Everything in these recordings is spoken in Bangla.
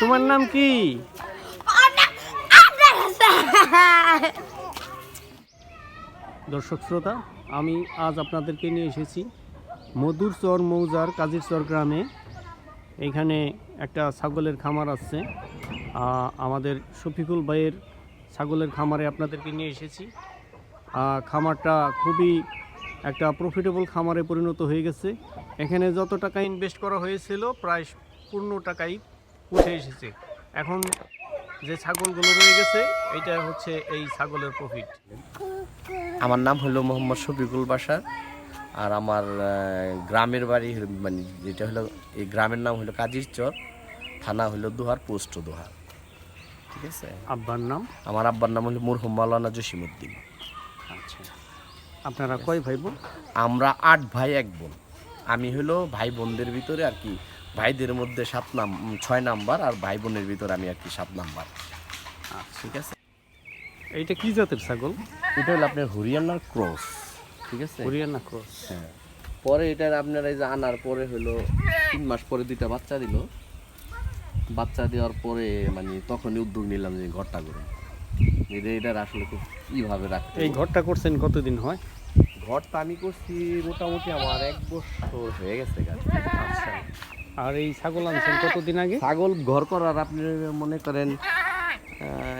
তোমার নাম কি? দর্শক শ্রোতা, আমি আজ আপনাদেরকে নিয়ে এসেছি মধুর চর মৌজার কাজির চর গ্রামে। এইখানে একটা ছাগলের খামার আছে। আমাদের শফিকুল ভাইয়ের ছাগলের খামারে আপনাদেরকে নিয়ে এসেছি। খামারটা খুবই একটা প্রফিটেবল খামারে পরিণত হয়ে গেছে। এখানে যত টাকা ইনভেস্ট করা হয়েছিল, প্রায় পূর্ণ টাকাই উঠে এসেছে। এখন যে ছাগলগুলো রয়ে গেছে এটা হচ্ছে এই ছাগলের প্রফিট। আমার নাম হলো মোহাম্মদ শফিকুল বাসার আর আমার গ্রামের বাড়ি মানে যেটা হলো এই গ্রামের নাম হলো কাজির চর থানা হলো দুহার পোস্ট দুহার। ঠিক আছে? আব্বার নাম? আমার আব্বার নাম হলো মুরহুম মাওলানা জসিমুদ্দিন আচ্ছা। আপনারা কয় ভাই বোন? আমরা আট ভাই এক বোন। আমি হলো ভাই বোনদের ভিতরে আর কি ভাইদের মধ্যে সাত নাম ছয় নাম্বার আর ভাই বোনের ভিতরে আমি আর কি সাত নাম্বার। ঠিক আছে। এইটা কি জাতের ছাগল? এটা হলো আপনার হরিয়ানার ক্রস ঠিক আছে? হরিয়ানা ক্রস। হ্যাঁ। পরে এটা আপনার এই যে আনার পরে হলো তিন মাস পরে দুইটা বাচ্চা দিল। বাচ্চা দেওয়ার পরে মানে তখনই উদ্যোগ নিলাম যে ঘরটা করে এটা এটার আসলে খুব কীভাবে রাখতে এই ঘরটা করছেন কতদিন হয়? ঘরটা আমি করছি মোটামুটি আমার এক বছর হয়ে গেছে গাছ আচ্ছা। আর এই ছাগল আনছেন কতদিন আগে? ছাগল ঘর করার আপনি মনে করেন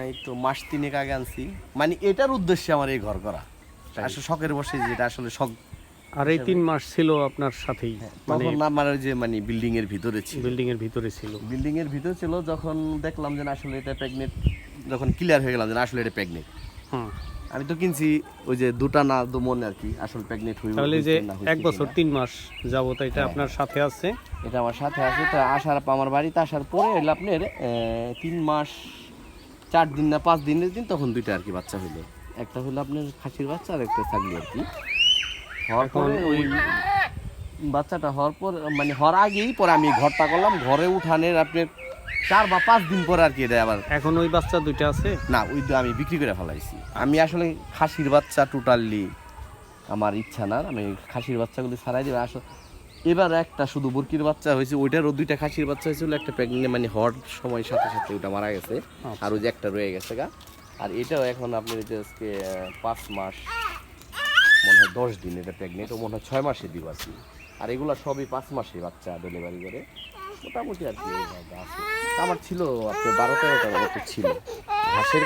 এই তো মাস তিনেক আগে আনছি। মানে এটার উদ্দেশ্যে আমার এই ঘর করা। আসলে শখের বসে যেটা আসলে শখ। আর এই তিন মাস ছিল আপনার সাথেই মানে তখন আমার যে মানে বিল্ডিং এর ভিতরে ছিল। বিল্ডিং এর ভিতরে ছিল। বিল্ডিং এর ভিতরে ছিল যখন দেখলাম যে আসলে এটা প্রেগনেন্ট যখন ক্লিয়ার হয়ে গেলাম যে আসলে এটা প্রেগনেন্ট হুম। আমি তো কিনছি ওই যে দুটা না দু মনে আর কি আসলে প্রেগনেন্ট হয়ে তাহলে যে এক বছর তিন মাস যাবত এটা হ্যাঁ। আপনার সাথে আছে? এটা আমার সাথে আছে তো আসার পর আমার বাড়িতে আসার পরে হলো আপনার তিন মাস চার দিন না পাঁচ দিনের দিন তখন দুইটা আর কি বাচ্চা হলো একটা হলো আপনার খাসির বাচ্চা আর একটা ছাগলি আর কি। হওয়ার পরে ওই বাচ্চাটা হওয়ার পর মানে হওয়ার আগেই পরে আমি ঘরটা করলাম ঘরে উঠানের আপনার চার বা পাঁচ দিন পরে আর কি এটা আবার এখন ওই বাচ্চা দুইটা আছে? না ওই তো আমি বিক্রি করে ফেলাইছি। আমি আসলে খাসির বাচ্চা টোটালি আমার ইচ্ছা না আমি খাসির বাচ্চাগুলি ছাড়াই দিবে। আসলে এবার একটা শুধু বুরকির বাচ্চা হয়েছে ওইটারও দুইটা খাসির বাচ্চা হয়েছিল একটা প্রেগনেন্ট মানে হওয়ার সময় সাথে সাথে ওইটা মারা গেছে। আচ্ছা। আর ওই যে একটা রয়ে গেছে গা। আর এটাও এখন আপনি যে আজকে পাঁচ মাস মনে হয় দশ দিন এটা প্রেগনেন্ট ও মনে হয় ছয় মাসে দিব আর কি। আর এগুলো সবই পাঁচ মাসে বাচ্চা ডেলিভারি করে। মোটামুটি আর কি আমার ছিল আপনি বারো মতো ছিল।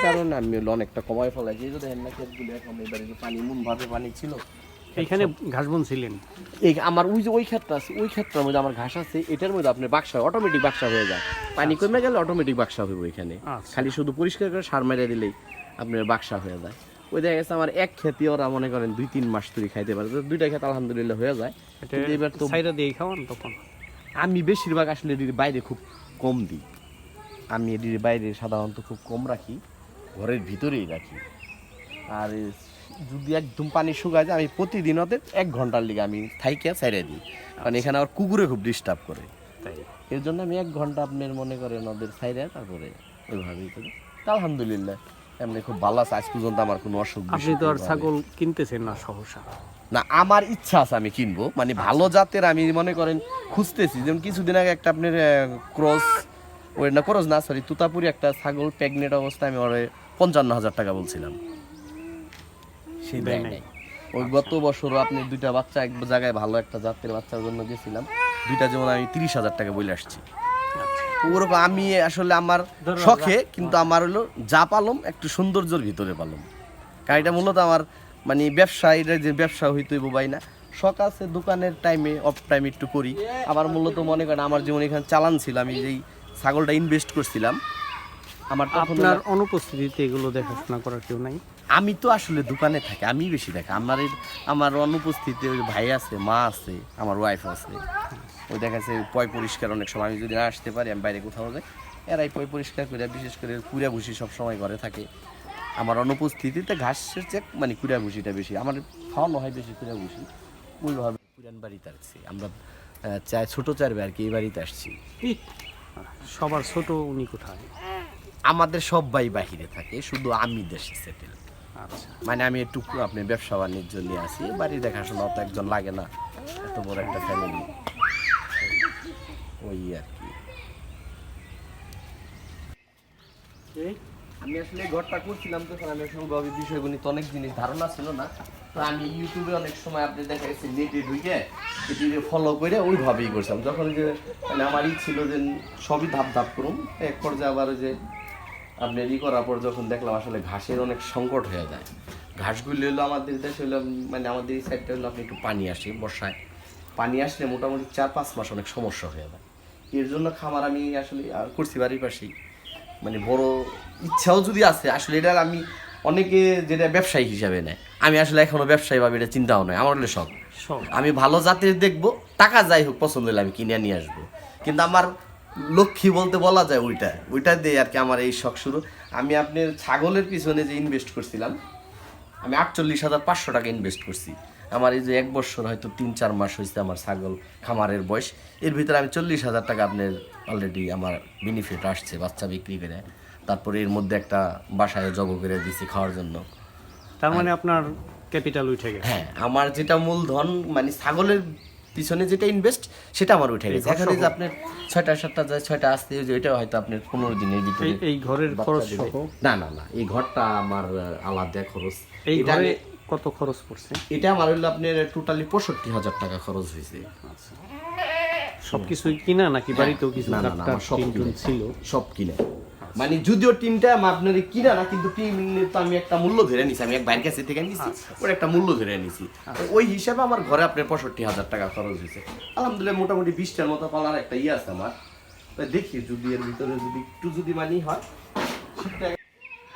কারণে আমি অনেকটা ফেলাই যে ক্ষেতগুলো এখন এবারে পানি মন ভাবে পানি ছিল এইখানে ঘাস বন ছিলেন এই আমার ওই যে ওই ক্ষেতটা আছে ওই মধ্যে আমার ঘাস আছে এটার মধ্যে আপনার বাক্সা অটোমেটিক বাক্সা হয়ে যায়। পানি কমে গেলে অটোমেটিক বাক্সা হইব এখানে। আচ্ছা। খালি শুধু পরিষ্কার করে সার মেরে দিলেই আপনার বাক্সা হয়ে যায়। ওই দেখা গেছে আমার এক ক্ষেতি ওরা মনে করেন দুই তিন মাস ধরে খাইতে পারে। দুইটা ক্ষেত আলহামদুলিল্লাহ হয়ে যায়। এবার তো দিয়ে খাওয়ান তখন? আমি বেশিরভাগ আসলে এটির বাইরে খুব কম দিই। আমি এটির বাইরে সাধারণত খুব কম রাখি ঘরের ভিতরেই রাখি। আর যদি একদম পানি শুকায় যায় আমি প্রতিদিন ওদের এক ঘণ্টার লিগে আমি থাইকে সাইডে দিই। কারণ এখানে আবার কুকুরে খুব ডিস্টার্ব করে। তাই? এর জন্য আমি এক ঘণ্টা আপনার মনে করেন ওদের সাইডে তারপরে ওইভাবেই করি। আলহামদুলিল্লাহ এমনি খুব ভালো আছে। আজ পর্যন্ত আমার কোনো অসুখ আপনি তো আর ছাগল কিনতেছেন না সহসা না আমার ইচ্ছা আছে আমি কিনবো। মানে ভালো জাতের আমি মনে করেন খুঁজতেছি। যেমন কিছুদিন আগে একটা আপনার ক্রস ওই না ক্রস না সরি তুতাপুরি একটা ছাগল প্রেগনেন্ট অবস্থায় আমি ওরে পঞ্চান্ন হাজার টাকা বলছিলাম। সেই ওই গত বছরও আপনি দুইটা বাচ্চা এক জায়গায় ভালো একটা জাতের বাচ্চার জন্য গেছিলাম। দুইটা যেমন আমি তিরিশ হাজার টাকা বলে আসছি। ওরকম আমি আসলে আমার শখে কিন্তু আমার হলো যা পালম একটু সৌন্দর্যের ভিতরে পালম। কারণ এটা মূলত আমার মানে ব্যবসা এটা যে ব্যবসা হইতে বাই না শখ আছে দোকানের টাইমে অফ টাইম একটু করি। আবার মূলত মনে করেন আমার যেমন এখানে চালান ছিল আমি যেই ছাগলটা ইনভেস্ট করছিলাম আমার আপনার অনুপস্থিতিতে এগুলো দেখাশোনা করার কেউ নাই? আমি তো আসলে দোকানে থাকি আমি বেশি দেখি আমার আমার অনুপস্থিতিতে ওই ভাই আছে মা আছে আমার ওয়াইফ আছে। ওই দেখা যাচ্ছে পয় পরিষ্কার অনেক সময় আমি যদি না আসতে পারি আমি বাইরে কোথাও যাই এরাই পয় পরিষ্কার করে বিশেষ করে কুড়া ভুসি সব সময় ঘরে থাকে। আমার অনুপস্থিতিতে ঘাসের চেক মানে কুড়া ভুসিটা বেশি আমার খাওয়ানো হয় বেশি কুড়া ভুসি ওইভাবে পুরান বাড়িতে আসছি। আমরা চাই ছোটো চারবে আর কি এই বাড়িতে আসছি। সবার ছোট উনি কোথায়? আমাদের সবাই বাহিরে থাকে শুধু আমি দেশে সেটেল আচ্ছা। মানে আমি একটু আপনি ব্যবসা বাণিজ্য নিয়ে আসি বাড়ি দেখাশোনা তো একজন লাগে না এত বড় একটা ফ্যামিলি ওই আর কি। আমি আসলে ঘরটা করছিলাম তখন আমি ওইভাবে বিষয়গুলি তো অনেক জিনিস ধারণা ছিল না। তো আমি ইউটিউবে অনেক সময় আপনি দেখা গেছে নেটে ঢুকে এটিকে ফলো করে ওইভাবেই করছিলাম। যখন যে মানে আমার ই ছিল যে সবই ধাপ ধাপ করুন, এক পর্যায়ে আবার যে আপনি ই করার পর যখন দেখলাম আসলে ঘাসের অনেক সংকট হয়ে যায়। ঘাসগুলি হলো আমাদের দেশে হলো মানে আমাদের এই সাইডটা হলো আপনি একটু পানি আসে বর্ষায়। পানি আসলে মোটামুটি চার পাঁচ মাস অনেক সমস্যা হয়ে যায়। এর জন্য খামার আমি আসলে করছি বাড়ির পাশেই। মানে বড় ইচ্ছাও যদি আছে আসলে এটা আমি অনেকে যেটা ব্যবসায়ী হিসাবে নেয়। আমি আসলে এখনও ব্যবসায়ী ভাবে এটা চিন্তাও নয় আমার হলে শখ। আমি ভালো জাতের দেখব টাকা যাই হোক পছন্দ হলে আমি কিনে নিয়ে আসব। কিন্তু আমার লক্ষ্মী বলতে বলা যায় ওইটা ওইটা দিয়ে আর কি আমার এই শখ শুরু। আমি আপনার ছাগলের পিছনে যে ইনভেস্ট করছিলাম আমি আটচল্লিশ হাজার পাঁচশো টাকা ইনভেস্ট করছি। আমার এই যে এক বছর হয়তো তিন চার মাস হয়েছে আমার ছাগল খামারের বয়স এর ভিতরে আমি চল্লিশ হাজার টাকা আপনার অলরেডি আমার বেনিফিট আসছে বাচ্চা বিক্রি করে। তারপরে এর মধ্যে একটা বাসায় জব করে দিছি খাওয়ার জন্য। তার মানে আপনার ক্যাপিটাল উঠে গেছে। হ্যাঁ আমার যেটা মূলধন মানে ছাগলের পিছনে যেটা ইনভেস্ট সেটা আমার উঠে গেছে। এখন যে আপনার ছয়টা সাতটা যায় ছয়টা আসতে যে ওইটা হয়তো আপনার পনেরো দিনের ভিতরে এই ঘরের খরচ না না না এই ঘরটা আমার আলাদা খরচ। এই ঘরে কত খরচ পড়ছে? এটা আমার হইল আপনার টোটালি পঁয়ষট্টি হাজার টাকা খরচ হয়েছে সবকিছুই কিনা নাকি বাড়িতেও কিছু না, না, সব। ছিল? সব কিনে। মানে যদিও টিমটা আপনার কিনা না কিন্তু টিম তো আমি একটা মূল্য ধরে নিছি। আমি এক বাইরের কাছে থেকে নিছি ওর একটা মূল্য ধরে নিছি। ওই হিসাবে আমার ঘরে আপনার পঁয়ষট্টি হাজার টাকা খরচ হয়েছে আলহামদুলিল্লাহ মোটামুটি বিশটার মতো পালার একটা ইয়ে আছে আমার। দেখি যদি এর ভিতরে যদি একটু যদি মানি হয়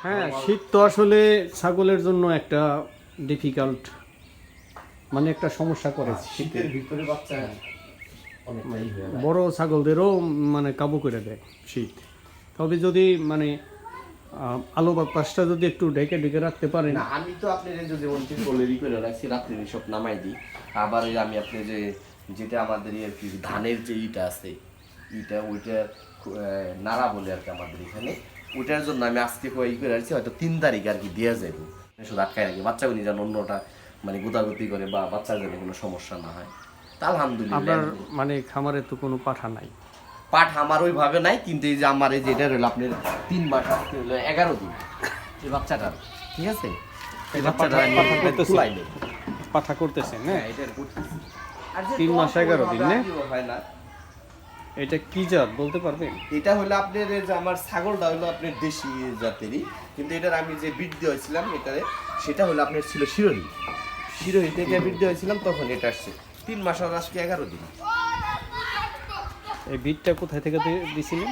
হ্যাঁ শীত তো আসলে ছাগলের জন্য একটা ডিফিকাল্ট মানে একটা সমস্যা করে শীতের ভিতরে বাচ্চা। বড় ছাগলদেরও মানে কাবু করে দেয়। শীত। তবে যদি মানে আলো বাতাসটা যদি একটু ঢেকে ঢেকে রাখতে পারেন। না আমি তো আপনার এই যে যেমন টিপলেরই করে রাখছি রাত্রে সব নামাই দিই। আবার ওই আমি আপনি যে যেটা আমাদের এই আর কি ধানের যে ইটা আছে ইটা ওইটা নাড়া বলে আর কি আমাদের এখানে। ওইটার জন্য আমি আজকে কই করে রাখছি হয়তো তিন তারিখ আর কি দেওয়া যাবে শুধু আটকায় রাখি। বাচ্চাগুলি যেন অন্যটা মানে গুতাগুতি করে বা বাচ্চার যেন কোনো সমস্যা না হয়। তা আলহামদুলিল্লাহ। মানে খামারে তো কোনো পাঠা নাই। পাঠ আমার ওইভাবে নাই কিন্তু এই যে আমার এই যে এটা রইল আপনার তিন মাস হলো এগারো দিন। এই বাচ্চাটার ঠিক আছে? এই বাচ্চাটা পাঠা করতেছেন হ্যাঁ? হ্যাঁ, করতেছি। আর তিন মাস এগারো দিন? আজীবন হয় না। এটা কি জাত বলতে পারবেন এটা হলো আপনার যে আমার ছাগলটা হলো আপনার দেশি জাতেরই কিন্তু এটার আমি যে বিট হয়েছিলাম এটারে সেটা হলো আপনার ছিল শিরোহী। শিরোহী থেকে বিট হয়েছিলাম তখন এটা আসছে। তিন মাস আর আজকে এগারো দিন। এই বিটটা কোথায় থেকে দিয়েছিলেন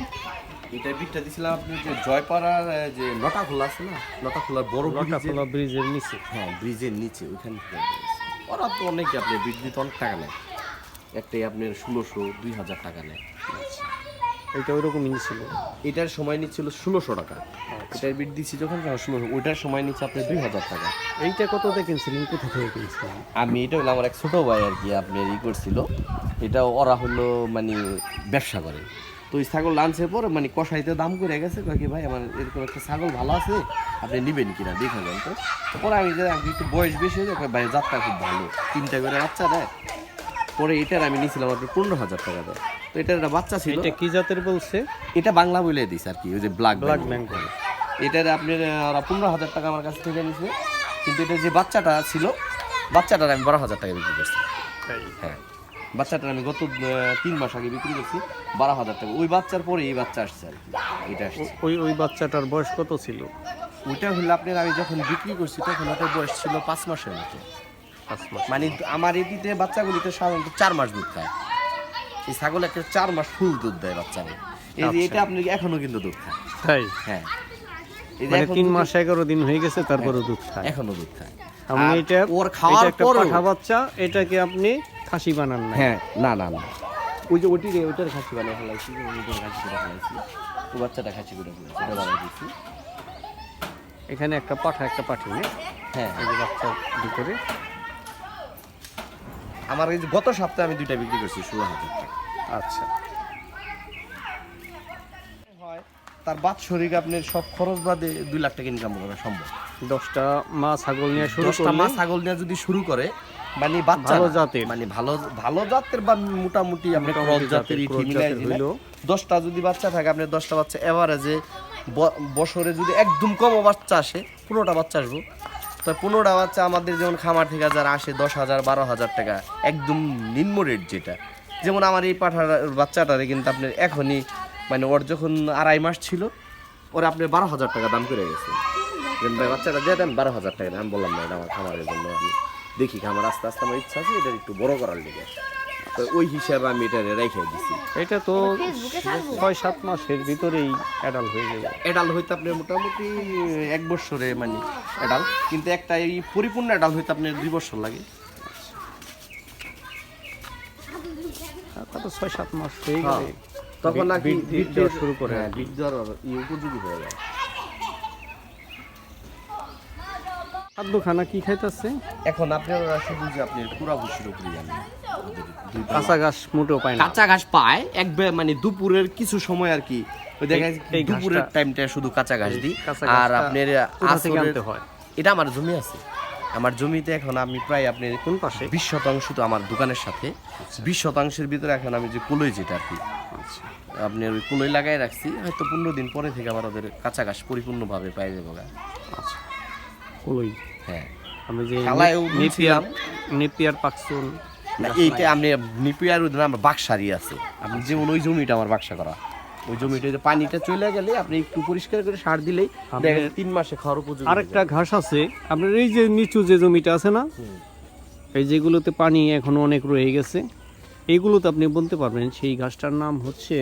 এটা বিটটা দিছিলাম আপনি যে জয়পাড়ার যে লটা খোলা আছে না? লটা খোলার বড় লটা লটাখোলা ব্রিজের নিচে। হ্যাঁ ব্রিজের নিচে ওইখান ওরা তো অনেক আপনি বিট দিতে অনেক টাকা নেয়। একটাই আপনার ষোলোশো দুই হাজার টাকা নেয়। এটা ওইরকমই ছিল। এটার সময় নিচ্ছিল ষোলোশো টাকা। এটার বিট দিচ্ছি যখন ষোলোশো ওইটার সময় নিচ্ছে আপনার দুই হাজার টাকা। এইটা কততে কিনছিলেন? কোথা থেকে কিনছিলেন? আমি এটা হলো আমার এক ছোটো ভাই আর কি আপনার ই করছিল। এটা ওরা হলো মানে ব্যবসা করে। তো ওই ছাগল লাঞ্চের পর মানে কষাইতে দাম করে গেছে কয় কি ভাই আমার এরকম একটা ছাগল ভালো আছে আপনি নেবেন কিনা দেখে যান তো। পরে আমি যে আমি একটু বয়স বেশি হয়ে যায় ভাই যাত্রা খুব ভালো তিনটা করে বাচ্চা দেয়। পরে এটার আমি নিয়েছিলাম আপনার পনেরো হাজার টাকা দেয়। তো এটার একটা বাচ্চা ছিল। এটা কি জাতের বলছে? এটা বাংলা বলে দিস আর কি ওই যে ব্ল্যাক ব্ল্যাক বেঙ্গল এটার আপনার পনেরো হাজার টাকা আমার কাছ থেকে নিয়েছে কিন্তু এটা যে বাচ্চাটা ছিল বাচ্চাটার আমি বারো হাজার টাকা বিক্রি করছি। হ্যাঁ। বাচ্চাটার আমি গত তিন মাস আগে বিক্রি করছি বারো হাজার টাকা। ওই বাচ্চার পরে এই বাচ্চা আসছে আর কি এটা আসছে। ওই ওই বাচ্চাটার বয়স কত ছিল? ওইটা হলো আপনার আমি যখন বিক্রি করছি তখন ওটার বয়স ছিল পাঁচ মাসের মতো। পাঁচ মাস। মানে আমার এদিকে বাচ্চাগুলিতে সাধারণত চার মাস দুধ খায়। এই ছাগল একটা চার মাস ফুল দুধ দেয় বাচ্চারে। এই যে আচ্ছা। এটা আপনি এখনও কিন্তু দুধ খায়? তাই? হ্যাঁ। মানে তিন মাস এগারো দিন হয়ে গেছে তারপরে দুধ খায়। এখনও দুধ খায়। আমি এটা ওর খাওয়ার এটা পাঠা বাচ্চা এটাকে আপনি খাসি বানান না হ্যাঁ না না না। ওই যে ওটি ওইটার খাসি বানিয়ে ফেলাইছি ওইটার খাসি করে ফেলাইছি। ও বাচ্চাটা খাসি করে ফেলাইছি ওটা বানিয়ে দিচ্ছি এখানে একটা পাঠা একটা পাঠি না হ্যাঁ। এই যে বাচ্চা ভিতরে। আমার এই যে গত সপ্তাহে আমি দুইটা বিক্রি করছি ষোলো হাজার টাকা। আচ্ছা। হয় তার বাৎসরিক আপনার সব খরচ বাদে দুই লাখ টাকা ইনকাম করা সম্ভব। দশটা মা ছাগল নিয়ে শুরু দশটা মাছ ছাগল নিয়ে যদি শুরু করে মানে বাচ্চা ভালো জাতের। মানে ভালো ভালো জাতের বা মোটামুটি আপনি ক্রস জাতের মিলাই দশটা যদি বাচ্চা থাকে আপনি দশটা বাচ্চা এভারেজে বছরে যদি একদম কম বাচ্চা আসে পনেরোটা বাচ্চা আসব। তো পনেরোটা বাচ্চা আমাদের যেমন খামার থেকে যারা আসে দশ হাজার, বারো হাজার টাকা, একদম নিম্ন রেট যেটা। যেমন আমার এই পাঠার বাচ্চাটারে কিন্তু আপনার এখনই মানে ওর যখন আড়াই মাস ছিল, ওর আপনার বারো হাজার টাকা দাম করে গেছে। বাচ্চাটা দিয়ে দেন বারো হাজার টাকা, আমি বললাম না এটা আমার খামারের জন্য, আমি দেখি খামার আস্তে আস্তে আমার ইচ্ছা আছে এটা একটু বড় করার লেগে। তো ওই হিসাবে আমি এটা রেখে দিছি এটা তো ছয় সাত মাসের ভিতরেই অ্যাডাল্ট হয়ে যাবে এডাল হইতে আপনার মোটামুটি এক বছরে মানে এডাল কিন্তু একটা এই পরিপূর্ণ এডাল হইতে আপনার দুই বছর লাগে তারপর ছয় সাত মাস হয়ে হ্যাঁ। গেলে তখন বি- নাকি বীজ বীজ শুরু করে হ্যাঁ, বীজ উপযোগী হয়ে যায় কি খাইতেছে? এখন আপনার শুধু যে আপনি পুরা ভুষির উপরে জানেন কাঁচা ঘাস মোটেও পায় না। কাঁচা ঘাস পায় একবার মানে দুপুরের কিছু সময় আর কি ওই দেখা যায় দুপুরের টাইমটা শুধু কাঁচা ঘাস দিই। আর আপনার আসরের- হয়? এটা আমার জমি আছে। আমার জমিতে এখন আমি প্রায় আপনি কোন পাশে? বিশ শতাংশ তো আমার দোকানের সাথে। বিশ শতাংশের ভিতরে এখন আমি যে কুলোই যেটা আর কি। আচ্ছা। আপনার ওই কুলোই লাগাই রাখছি হয়তো পনেরো দিন পরে থেকে আমার ওদের কাঁচা ঘাস পরিপূর্ণভাবে পাই যাব আচ্ছা। হ্যাঁ। আমি যে কালায়ও নেপিয়ার বলছিলাম। নেপিয়ার পাকসুন এইটা আমি নিপিয়ার ওদের আমার বাক্সারি আছে। আপনি যেমন ওই জমিটা আমার বাক্সা করা। ওই জমিটা যে পানিটা চলে গেলে আপনি একটু পরিষ্কার করে সার দিলেই দেখেন তিন মাসে খাওয়ার উপযোগী আরেকটা ঘাস আছে। আপনার এই যে নিচু যে জমিটা আছে না এই যেগুলোতে পানি এখনও অনেক রয়ে গেছে এইগুলোতে আপনি বলতে পারবেন সেই ঘাসটার নাম হচ্ছে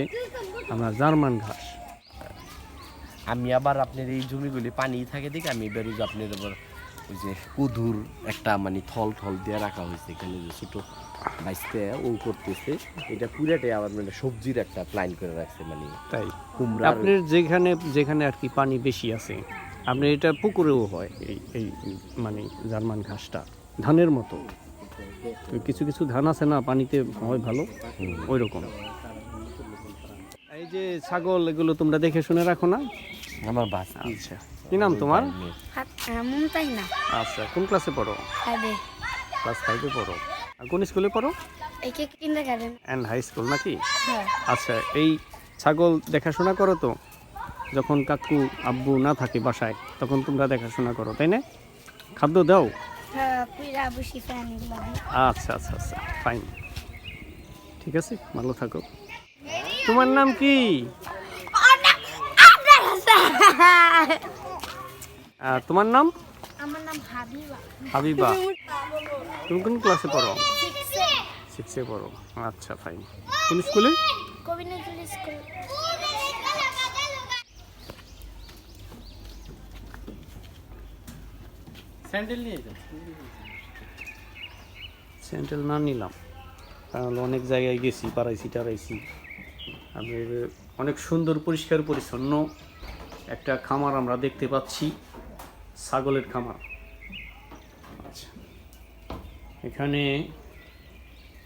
আমরা জার্মান ঘাস। আমি আবার আপনার এই জমিগুলি পানি থাকে দেখে আমি এবার আপনার আবার ওই যে কুধুর একটা মানে থল থল দিয়ে রাখা হয়েছে এখানে যে ছোট বাইসতে ও করতেছে। এটা পুরাটাই আবার মানে সবজির একটা প্ল্যান করে রাখছে মানে তাই। কুমড়া আপনার যেখানে যেখানে আর কি পানি বেশি আছে আপনার এটা পুকুরেও হয় এই এই মানে জার্মান ঘাসটা ধানের মতো। কিছু কিছু ধান আছে না পানিতে হয় ভালো ওই রকম এই যে ছাগল এগুলো তোমরা দেখে শুনে রাখো না। আমার বাস আচ্ছা। কি নাম তোমার? আচ্ছা কোন ক্লাসে পড়ো? ক্লাস ফাইভে পড়ো। আর কোন স্কুলে পড়ো? একে অ্যান্ড হাই স্কুল নাকি? হ্যাঁ। আচ্ছা এই ছাগল দেখাশোনা করো তো। যখন কাকু আব্বু না থাকে বাসায় তখন তোমরা দেখাশোনা করো তাই না? খাদ্য দাও? হ্যাঁ আচ্ছা আচ্ছা আচ্ছা ফাইন ঠিক আছে ভালো থাকো। তোমার নাম কি? তোমার নাম? আমার নাম হাবিবা। হাবিবা। তুমি কোন ক্লাসে পড়ো? সিক্সে পড়ো। আচ্ছা ফাইন কোন স্কুলে? কবি স্কুল। স্যান্ডেল নিয়ে যাও। স্যান্ডেল না নিলাম। তাহলে অনেক জায়গায় গেছি পাড়াইছি টারাইছি আমি অনেক সুন্দর পরিষ্কার পরিচ্ছন্ন একটা খামার আমরা দেখতে পাচ্ছি। ছাগলের খামার। আচ্ছা। এখানে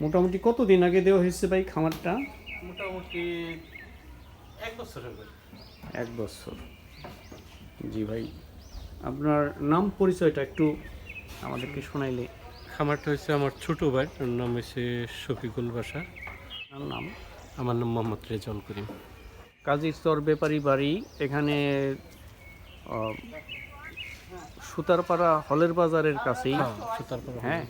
মোটামুটি কতদিন আগে দেওয়া হয়েছে ভাই খামারটা? মোটামুটি এক বছর হবে। এক বছর। জি ভাই আপনার নাম পরিচয়টা একটু আমাদেরকে শোনাইলে। খামারটা হচ্ছে আমার ছোট ভাই ওর নাম হচ্ছে শফিকুল বাসা। নাম? আমার নাম মোহাম্মদ রেজাউল করিম। কাজী স্তর ব্যাপারী বাড়ি এখানে সুতারপাড়া হলের বাজারের কাছেই। সুতারপাড়া হ্যাঁ।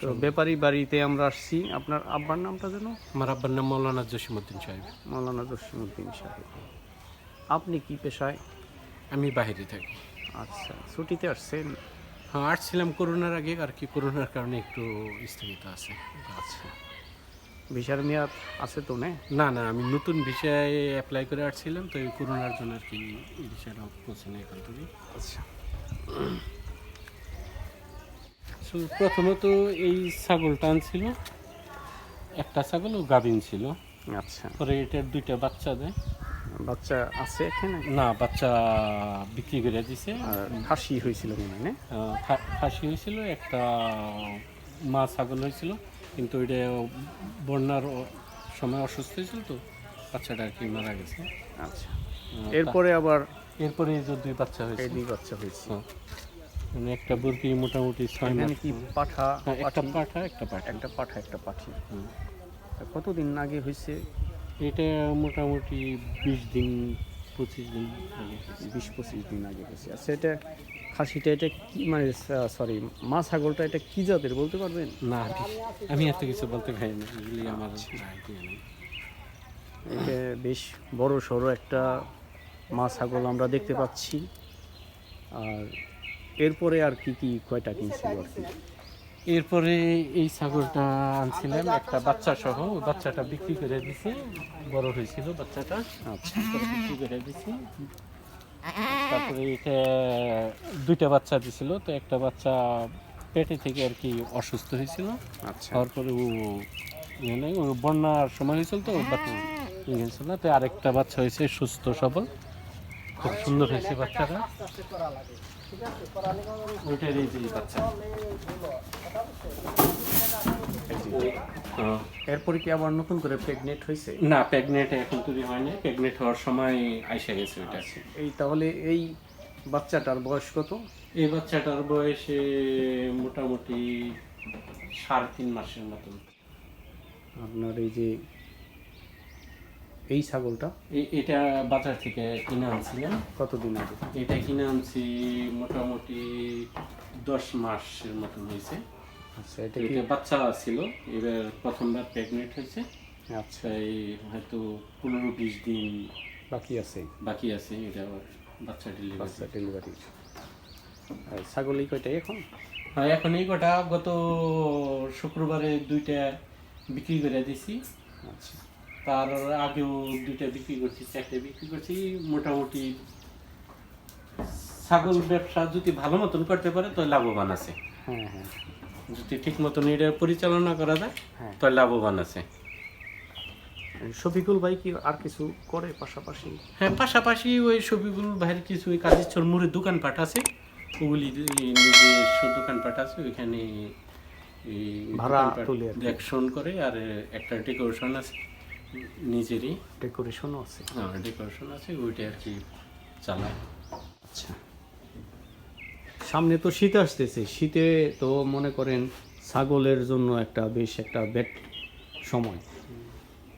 তো ব্যাপারী বাড়িতে আমরা আসছি। আপনার আব্বার নামটা যেন? আমার আব্বার নাম মৌলানা জসিমুদ্দিন সাহেব। মৌলানা জসিমুদ্দিন সাহেব। আপনি কি পেশায়? আমি বাইরে থাকি। আচ্ছা ছুটিতে আসছেন? হ্যাঁ আসছিলাম করোনার আগে আর কি করোনার কারণে একটু স্থগিত আছে। আচ্ছা। ভিসার মেয়াদ আছে তো না? না না আমি নতুন বিষয়ে অ্যাপ্লাই করে আসছিলাম তো এই করোনার জন্য আর কি বিষয়টা পৌঁছে নেই এখান থেকে। আচ্ছা। প্রথমত এই ছাগলটা আনছিল একটা ছাগল ও গাভিন ছিল। আচ্ছা। পরে এটার দুইটা বাচ্চা দেয়। বাচ্চা আছে এখানে? না বাচ্চা বিক্রি করে দিছে। আর খাসি হয়েছিল মনে না? খাসি হয়েছিল একটা মা ছাগল হয়েছিল। কিন্তু ওইটা বন্যার সময় অসুস্থ হয়েছিল তো বাচ্চাটা আর কি মারা গেছে। আচ্ছা। এরপরে আবার এরপরে এই যে দুই বাচ্চা হয়েছে। এই দুই বাচ্চা হয়েছে। হ্যাঁ। মানে একটা বুরকি মোটামুটি ছয় মাস। কি পাঠা হ্যাঁ, একটা পাঠা? একটা পাঠা। একটা পাঠা একটা পাঠি। তা কতদিন আগে হয়েছে? এটা মোটামুটি বিশ দিন পঁচিশ দিন আগে বিশ পঁচিশ দিন আগে হয়েছে। আচ্ছা এটা খাসিটা এটা কি মানে সরি মা ছাগলটা এটা কি জাতের বলতে পারবেন? না আমি এত কিছু বলতে পারি না এগুলি আমার এটা বেশ বড় সড়ো একটা মা ছাগল আমরা দেখতে পাচ্ছি। আর এরপরে আর কি কি কয়টা কিনছিল আর কি এরপরে এই ছাগলটা আনছিলাম একটা বাচ্চা সহ বাচ্চাটা বিক্রি করে দিছি বড় হয়েছিল বাচ্চাটা। আচ্ছা। বিক্রি করে দিছি। তারপরে এটা দুইটা বাচ্চা দিছিল তো একটা বাচ্চা পেটে থেকে আর কি অসুস্থ হয়েছিল। তারপরে হওয়ার পরে ও ইয়ে বন্যার সময় হয়েছিল তো বাচ্চা গেছিল হয়েছিল না তো আরেকটা বাচ্চা হয়েছে সুস্থ সবল। খুব সুন্দর হয়েছে বাচ্চাটা। ওইটার এই যে বাচ্চা। এরপরে কি আবার নতুন করে প্রেগনেন্ট হয়েছে? না প্রেগনেন্ট এখন তৈরি হয়নি প্রেগনেন্ট হওয়ার সময় আইসা গেছে ওইটা। এই তাহলে এই বাচ্চাটার বয়স কত? এই বাচ্চাটার বয়সে মোটামুটি সাড়ে তিন মাসের মতন আপনার এই যে এই ছাগলটা? এটা বাজার থেকে কিনে আনছিলাম। কতদিন আগে? এটা কিনে আনছি মোটামুটি দশ মাসের মতন হয়েছে। আচ্ছা এটা এটা বাচ্চা ছিল এবার প্রথমবার প্রেগনেন্ট হয়েছে। আচ্ছা। এই হয়তো পনেরো বিশ দিন বাকি আছে। বাকি আছে এটা বাচ্চা ডেলিভারি বাচ্চা ডেলিভারি ছাগল এই কয়টা এখন? হ্যাঁ এখন এই কটা গত শুক্রবারে দুইটা বিক্রি করে দিছি আচ্ছা। তার আগেও দুইটা বিক্রি করছি চারটে বিক্রি করছি। মোটামুটি ছাগল ব্যবসা যদি ভালো মতন করতে পারে তো লাভবান আছে। হ্যাঁ হ্যাঁ। যদি ঠিক মতন এটা পরিচালনা করা যায় হ্যাঁ। তো লাভবান আছে। শফিকুল ভাই কি আর কিছু করে পাশাপাশি? হ্যাঁ পাশাপাশি ওই ছবিগুলো বাইরে কিছু ওই কাজের চরমুড়ের দোকানপাট আছে। ওগুলি নিজস্ব দোকানপাট আছে ওইখানে ভাড়া করে আর একটা ডেকোরেশন আছে। নিজেরই ডেকোরেশনও আছে। হ্যাঁ ডেকোরেশন আছে ওইটা আর কি চালায় আচ্ছা। সামনে তো শীত আসতেছে। শীতে তো মনে করেন ছাগলের জন্য একটা বেশ একটা বেট সময়।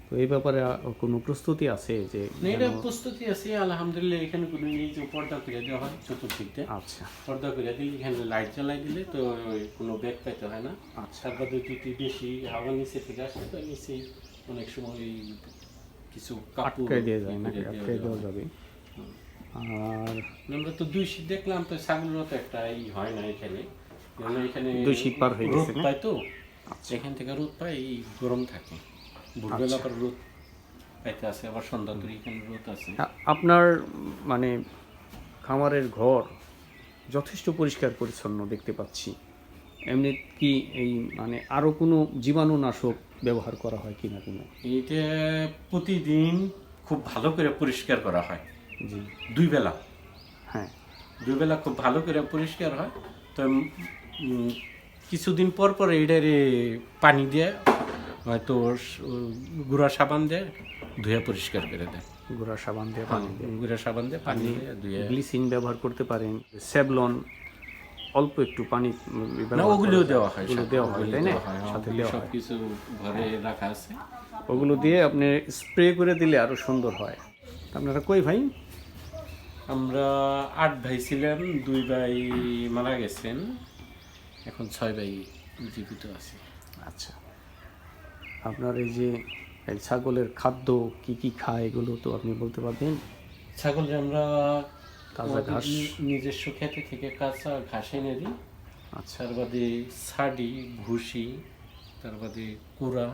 তো এই ব্যাপারে কোনো প্রস্তুতি আছে যে এটা প্রস্তুতি আছে আলহামদুলিল্লাহ এখানে কোনো এই যে পর্দা করে দেওয়া হয় চতুর্দিক দিয়ে আচ্ছা। পর্দা করে দিলে এখানে লাইট জ্বালাই দিলে তো কোনো ব্যাগ পাইতে হয় না। আচ্ছা। তারপরে যদি বেশি হাওয়া নিচে থেকে আসে তো নিচে অনেক সময় কিছু কাপড় দিয়ে যায় না করে দেওয়া। যাবে আর আমরা তো দুই শীত দেখলাম তো ছাগলেরও তো একটা ই হয় না এখানে এখানে দুই শীত পার হয়ে গেছে না? তো এখান থেকে রোদ পায় এই গরম থাকে ভোরবেলা আচ্ছা। রোদ পাইতে আছে আবার সন্ধ্যা করে এখানে রোদ আছে আপনার মানে খামারের ঘর যথেষ্ট পরিষ্কার পরিচ্ছন্ন দেখতে পাচ্ছি এমনি কি এই মানে আরও কোনো জীবাণুনাশক ব্যবহার করা হয় কিনা কোনো? এইটা প্রতিদিন খুব ভালো করে পরিষ্কার করা হয়। জি। দুই বেলা। হ্যাঁ। দুই বেলা খুব ভালো করে পরিষ্কার হয়। তো কিছুদিন পর পর এটারে পানি দিয়ে হয়তো গুঁড়া সাবান দিয়ে ধুয়ে পরিষ্কার করে দেয়। গুঁড়া সাবান দিয়ে পানি দিয়ে। গুঁড়া সাবান দিয়ে পানি দিয়ে ধুয়ে গ্লিসিন ব্যবহার করতে পারেন। সেভলন অল্প একটু পানি ব্যবহার ওগুলোও দেওয়া হয় ওগুলো দেওয়া হয় তাই না? হয়, হ্যাঁ, সাথে দেওয়া হয়। সবকিছু ঘরে রাখা আছে। ওগুলো দিয়ে আপনি স্প্রে করে দিলে আরও সুন্দর হয়। আপনারা কই ভাই? আমরা আট ভাই ছিলাম দুই ভাই মারা গেছেন। এখন ছয় ভাই জীবিত আছে। আচ্ছা। আপনার এই যে ছাগলের খাদ্য কি কি খায় এগুলো তো আপনি বলতে পারবেন। ছাগলের আমরা তাজা ঘাস। নিজস্ব খেতে থেকে কাঁচা ঘাস এনে দিই। আচ্ছা। তার বাদে ছাড়ি ভুসি তার বাদে কুড়া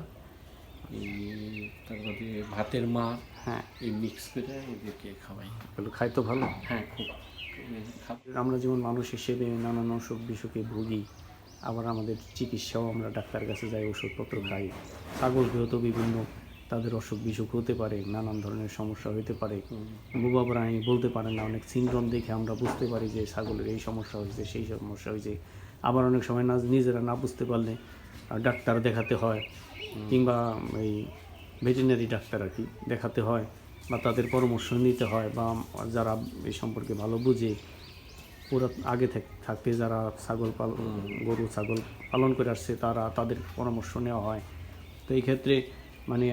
তার বাদে ভাতের মা হ্যাঁ। এই মিক্স করে এদেরকে খাওয়াই। এগুলো খায় তো ভালো। হ্যাঁ খুব আমরা যেমন মানুষ হিসেবে নানান অসুখ বিসুখে ভুগি আবার আমাদের চিকিৎসাও আমরা ডাক্তার কাছে যাই ওষুধপত্র খাই। ছাগলকেও তো বিভিন্ন তাদের অসুখ বিসুখ হতে পারে নানান ধরনের সমস্যা হতে পারে। বুবা প্রাণী বলতে পারে না অনেক সিনড্রোম দেখে আমরা বুঝতে পারি যে ছাগলের এই সমস্যা হয়েছে সেই সমস্যা হয়েছে। আবার অনেক সময় না নিজেরা না বুঝতে পারলে ডাক্তার দেখাতে হয় কিংবা এই ভেটেরিনারি ডাক্তার আর কি দেখাতে হয় বা তাদের পরামর্শ নিতে হয় বা যারা এই সম্পর্কে ভালো বুঝে পুরো আগে থাক- থাকতে যারা ছাগল পাল গরু ছাগল পালন করে আসছে তারা তাদের পরামর্শ নেওয়া হয়। তো এই ক্ষেত্রে মানে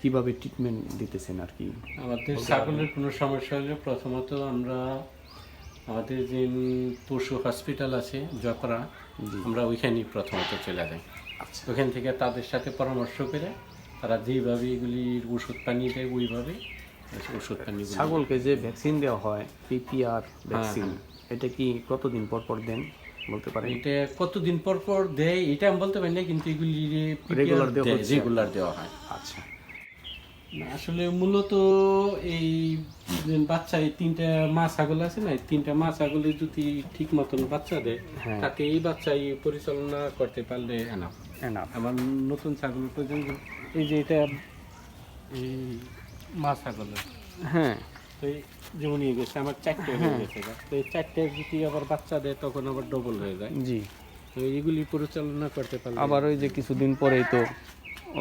কীভাবে ট্রিটমেন্ট দিতেছেন আর কি? আমাদের ছাগলের কোনো সমস্যা হলে প্রথমত আমরা আমাদের যে পশু হসপিটাল আছে জকরা আমরা ওইখানেই প্রথমত চলে যাই। আচ্ছা। ওখান থেকে তাদের সাথে পরামর্শ করে তারা যেভাবে এগুলির ওষুধ পানি দেয় ওইভাবে ওষুধ পানি ছাগলকে যে ভ্যাকসিন দেওয়া হয় পিপিআর ভ্যাকসিন এটা কি কতদিন পর পর দেন? বলতে পারেন এটা কতদিন পর পর দেয় এটা আমি বলতে পারি না কিন্তু এগুলি Regular দেওয়া। রেগুলার দেওয়া হয় আচ্ছা আসলে মূলত এই বাচ্চা এই তিনটা মা ছাগল আছে না এই তিনটা মা ছাগলে যদি ঠিক মতন বাচ্চা দেয় হ্যাঁ। তাতে এই বাচ্চা পরিচালনা করতে পারলে এনাফ। আমার নতুন ছাগল পর্যন্ত এই যে এটা এই মা ছাগল হ্যাঁ তো যেমন নিয়ে গেছে আমার চারটে হয়ে গেছে তো এই চারটে যদি আবার বাচ্চা দেয় তখন আবার ডবল হয়ে যায়। জি। তো এইগুলি পরিচালনা করতে পারলে আবার ওই যে কিছুদিন পরেই তো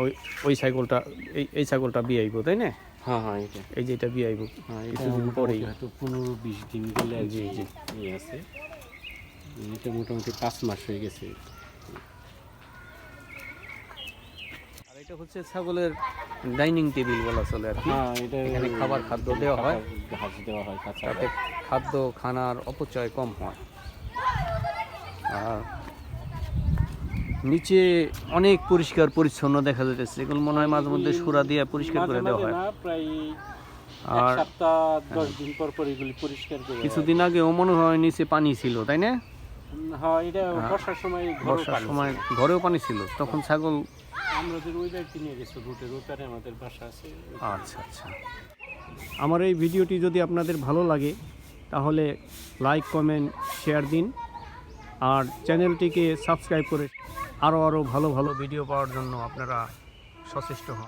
ওই ওই ছাগলটা এই এই ছাগলটা বিয়ে আইব তাই না? হ্যাঁ হ্যাঁ এটা এই যে এটা বিয়ে আইব হ্যাঁ কিছুদিন পরেই। হয়তো পনেরো বিশ দিন গেলে জি জি। ইয়ে আছে। এটা মোটামুটি পাঁচ মাস হয়ে গেছে। এটা হচ্ছে ছাগলের ডাইনিং টেবিল বলা চলে আর কি। হ্যাঁ এখানে খাবার খাদ্য দেওয়া হয়। ঘাস দেওয়া হয় তাতে খাদ্য খানার অপচয় কম হয়। আর নিচে অনেক পরিষ্কার পরিচ্ছন্ন দেখা যাচ্ছে এগুলো মনে হয় মাঝে মধ্যে সুরা দিয়ে পরিষ্কার করে দেওয়া হয়। প্রায় আর সপ্তাহ দশ দিন পর পর এগুলি পরিষ্কার করে কিছুদিন আগেও মনে হয় নিচে পানি ছিল তাই না? হ্যাঁ বর্ষার সময়। ঘরেও পানি ছিল। তখন ছাগল রুটের আমাদের আছে। আচ্ছা আচ্ছা। আমার এই ভিডিওটি যদি আপনাদের ভালো লাগে, তাহলে লাইক, কমেন্ট, শেয়ার দিন। আর চ্যানেলটিকে সাবস্ক্রাইব করে আরও আরও ভালো ভালো ভিডিও পাওয়ার জন্য আপনারা সচেষ্ট হন।